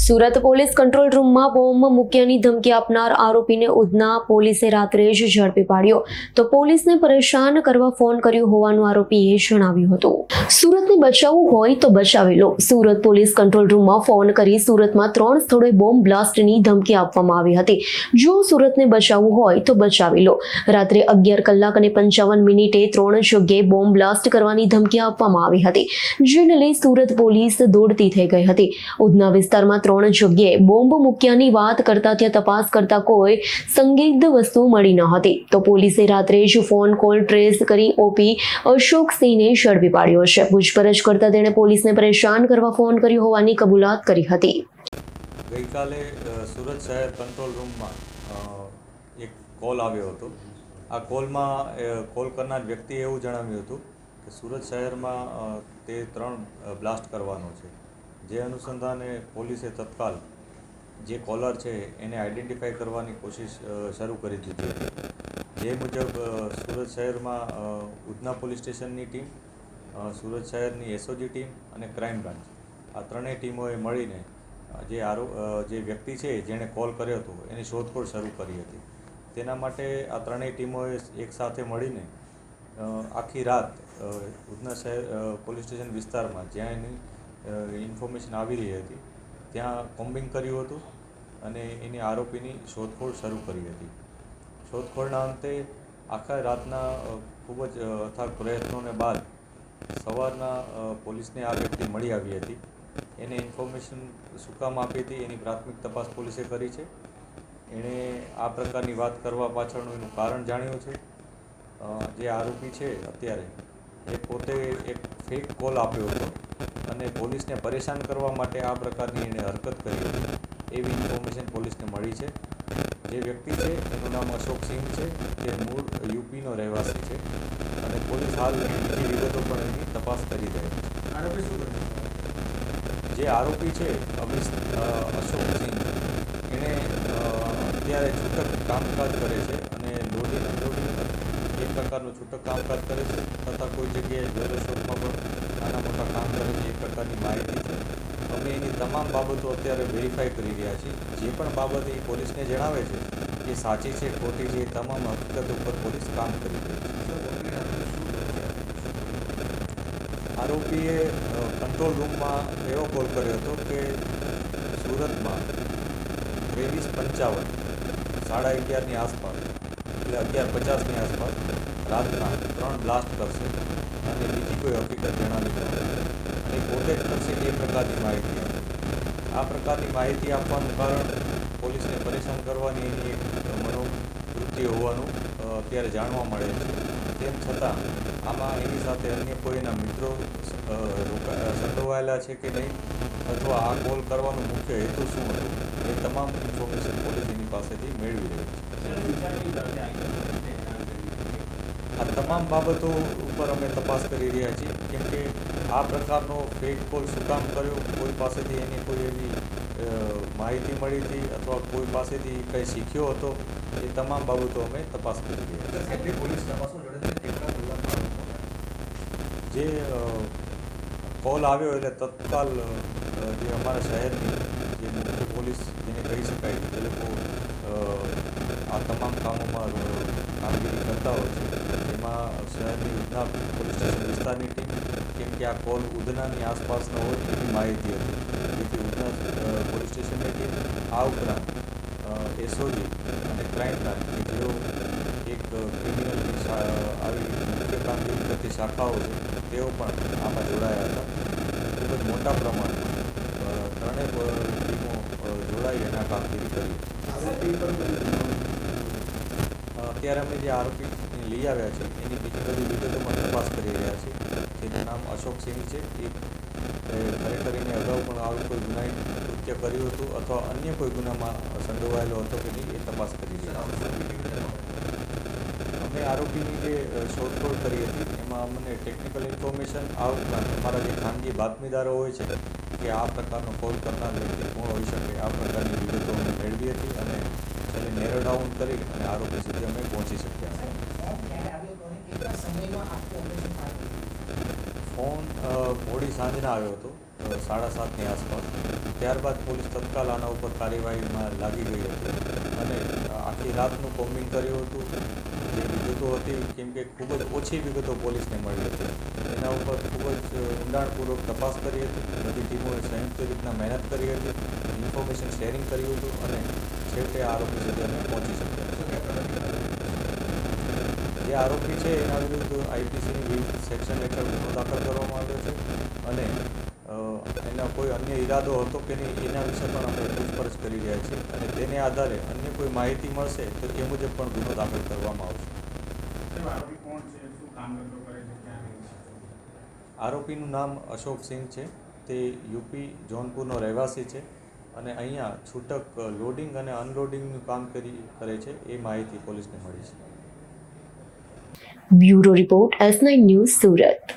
Surat police control રૂમમાં bomb મૂક્યાની ધમકી આપનાર આરોપીને ઉધના પોલીસે રાત્રે જ ઝડપી પાડ્યો. તો પોલીસને પરેશાન કરવા ફોન કર્યો હોવાનું આરોપીએ જણાવ્યું હતું. સુરતને બચાવવું હોય તો બચાવી લો. સુરત પોલીસ કંટ્રોલ રૂમમાં ફોન કરી સુરતમાં ત્રણ સ્થળોએ બોમ્બ બ્લાસ્ટની ધમકી આપવામાં આવી હતી. જો સુરતને બચાવવું હોય તો બચાવી લો. રાત્રે અગિયાર કલાક અને પંચાવન મિનિટે ત્રણ જગ્યાએ બોમ્બ બ્લાસ્ટ કરવાની ધમકી આપવામાં આવી હતી, જેને લઈ સુરત પોલીસ દોડતી થઈ ગઈ હતી. ઉધના વિસ્તારમાં ત્રણ જગ્યાએ બોમ્બ મૂક્યાની વાત કરતા ત્યાં તપાસ કરતા કોઈ સંદિગ્ધ વસ્તુ મળી ન હતી. તો પોલીસે રાત્રે જ ફોન કોલ ટ્રેસ કરી ઓપી અશોક સિંહને ઝડપી પાડ્યો છે. પૂછપરછ કરતા તેણે પોલીસને પરેશાન કરવા ફોન કર્યો હોવાની કબૂલાત કરી હતી. ગઈકાલે સુરત શહેર કંટ્રોલ રૂમમાં એક કોલ આવ્યો હતો. આ કોલમાં કોલ કરનાર વ્યક્તિએ એવું જણાવ્યું હતું કે સુરત શહેરમાં તે ત્રણ બ્લાસ્ટ કરવાનો છે. જે અનુસંધાને પોલીસે તત્કાલ જે કોલર છે એને આઈડેન્ટિફાઈ કરવાની કોશિશ શરૂ કરી દીધી હતી. જે મુજબ સુરત શહેરમાં ઉધના પોલીસ સ્ટેશનની ટીમ સુરત શહેરની એસઓજી ટીમ અને ક્રાઇમ બ્રાન્ચ આ ત્રણેય ટીમોએ મળીને જે આરો જે વ્યક્તિ છે જેણે કોલ કર્યો હતો એની શોધખોળ શરૂ કરી હતી. તેના માટે આ ત્રણેય ટીમોએ એકસાથે મળીને આખી રાત ઉધના શહેર પોલીસ સ્ટેશન વિસ્તારમાં જ્યાં એની ઇન્ફોર્મેશન આવી રહી હતી. ત્યાં કોમ્બિંગ કર્યું હતું અને એની આરોપીની શોધખોળ શરૂ કરી હતી. શોધખોળના અંતે આખા રાતના ખૂબ જ અથાગ પ્રયત્નોને બાદ સવારના પોલીસને આ વ્યક્તિ મળી આવી હતી. એને ઇન્ફોર્મેશન શું કામ આપી હતી એની પ્રાથમિક તપાસ પોલીસે કરી છે. એણે આ પ્રકારની વાત કરવા પાછળનું એનું કારણ જાણ્યું છે. જે આરોપી છે અત્યારે, એ પોતે એક ફેક કોલ આપ્યો હતો. અને પોલીસને પરેશાન કરવા માટે આ પ્રકારની એણે હરકત કરી હતી. એવી ઇન્ફોર્મેશન પોલીસને મળી છે. જે વ્યક્તિ છે એનું નામ અશોક સિંહ છે. તે મૂળ યુપીનો રહેવાસી છે. અને પોલીસ હાલ બીજી વિગતો પણ એની તપાસ કરી રહી છે. આરોપી શું જે આરોપી છે અમિત અશોક સિંહ એણે અત્યારે છૂટક કામકાજ કરે છે અને લોડિંગ એક પ્રકારનું છૂટક કામકાજ કરે છે તથા કોઈ જગ્યાએ જ્વેલર શોપમાં પણ નાના મોટા કામ કરે છે એ પ્રકારની માહિતી છે. અમે એની તમામ બાબતો અત્યારે વેરીફાઈ કરી રહ્યા છીએ. જે પણ બાબત એ પોલીસને જણાવે છે એ સાચી છે ખોટી છે એ તમામ હકીકત ઉપર પોલીસ કામ કરી રહી છે. આરોપીએ કંટ્રોલ રૂમમાં એવો કોલ કર્યો હતો કે સુરતમાં ત્રેવીસ પંચાવન સાડા અગિયારની આસપાસ એટલે અગિયાર પચાસની આસપાસ રાતના ત્રણ બ્લાસ્ટ કરશે. અને બીજી કોઈ હકીકત જણાવી અને પોતે કરશે એ પ્રકારની માહિતી આ પ્રકારની માહિતી આપવાનું કારણ પોલીસને પરેશાન કરવાની એની એક મનોવૃત્તિ હોવાનું અત્યારે જાણવા મળે છે. તેમ છતાં આમાં એની સાથે અન્ય કોઈના મિત્રો સંડોવાયેલા છે કે નહીં? અથવા આ કોલ કરવાનો મુખ્ય હેતુ શું હતો? એ તમામ ઇન્ફોર્મેશન પોલીસ એની પાસેથી મેળવી રહી છે. આ તમામ બાબતો ઉપર અમે તપાસ કરી રહ્યા છીએ. કેમ કે આ પ્રકારનો ફેક કોલ શું કામ કર્યો? કોઈ પાસેથી એની કોઈ એવી માહિતી મળી હતી અથવા કોઈ પાસેથી કંઈ શીખ્યો હતો? એ તમામ બાબતો અમે તપાસ કરી રહ્યા છીએ. જે કોલ આવ્યો એટલે તત્કાલ જે અમારા શહેરની જે મુખ્ય પોલીસ જેને કહી શકાય જે લોકો આ તમામ કામોમાં કામગીરી કરતા હોય છે, એમાં શહેરની ઉધના પોલીસ સ્ટેશન વિસ્તારની ટીમ, કેમ કે આ કોલ ઉધનાની આસપાસનો હોય એવી માહિતી હતી. જેથી ઉધના પોલીસ સ્ટેશનની ટીમ આ ઉપરાંત એસઓજી અને ક્રાઇમ બ્રાન્ચ કે જેઓ એક ક્રિમિનલની આવી મુખ્ય કામગીરી કરતી શાખાઓ છે તેઓ પણ આમાં જોડાયા હતા. ખૂબ જ મોટા પ્રમાણમાં ત્રણેય ટીમો જોડાઈ એના કામગીરી કરી. અત્યારે અમે જે આરોપી લઈ આવ્યા છે, એની બીજી બધી વિગતોમાં તપાસ કરી રહ્યા છીએ. જેનું નામ અશોક સિંહ છે. એ ખરેખર એને અગાઉ પણ આવી કોઈ ગુનાહિત કૃત્ય કર્યું હતું અથવા અન્ય કોઈ ગુનામાં સંડોવાયેલો હતો કે નહીં, એ તપાસ કરી રહ્યા અમે આરોપીની જે શોધખોળ કરી હતી એમાં અમને ટેકનિકલ ઇન્ફોર્મેશન આ ઉપરાંત અમારા જે ખાનગી બાતમીદારો હોય છે કે આ પ્રકારનો કોલ કરનાર વ્યક્તિ કોણ હોઈ શકે આ પ્રકારની વિગતો અમે મેળવી હતી અને તેને નેરો ડાઉન કરી અને આરોપી સુધી અમે પહોંચી શક્યા. ફોન મોડી સાંજના આવ્યો હતો સાડા સાતની આસપાસ. ત્યારબાદ પોલીસ તત્કાલ આના ઉપર કાર્યવાહીમાં લાગી ગઈ હતી. અને આખી રાતનું કોમ્બિંગ કર્યું હતું. વિગતો હતી કેમ કે ખૂબ જ ઓછી વિગતો પોલીસને મળી હતી. એના ઉપર ખૂબ જ ઊંડાણપૂર્વક તપાસ કરી હતી. બધી ટીમોએ સંયુક્ત રીતના મહેનત કરી હતી. ઇન્ફોર્મેશન શેરિંગ કર્યું હતું અને છેવટે આરોપી સુધી અમે પહોંચી શક્યા. જે આરોપી છે એના વિરુદ્ધ આઈપીસીની વિવિધ સેક્શન હેઠળ ગુનો દાખલ કરવામાં આવ્યો છે અને એના કોઈ અન્ય ઈરાદો હતો કે નહીં એના વિશે પણ અમે પૂછપરછ કરી રહ્યા છીએ અને તેને આધારે અન્ય કોઈ માહિતી મળશે તો એ મુજબ પણ ગુનો દાખલ કરવામાં આવશે. સાહેબ આરોપી કોણ છે? શું કામ ધંધો કરે છે? ક્યાં રહે છે? આરોપીનું નામ અશોક સિંહ છે. તે યુપી જોનપુરનો રહેવાસી છે અને અહીંયા છૂટક લોડિંગ અને અનલોડિંગનું કામ કરી કરે છે. એ માહિતી પોલીસને મળી છે. Bureau report S nine news Surat.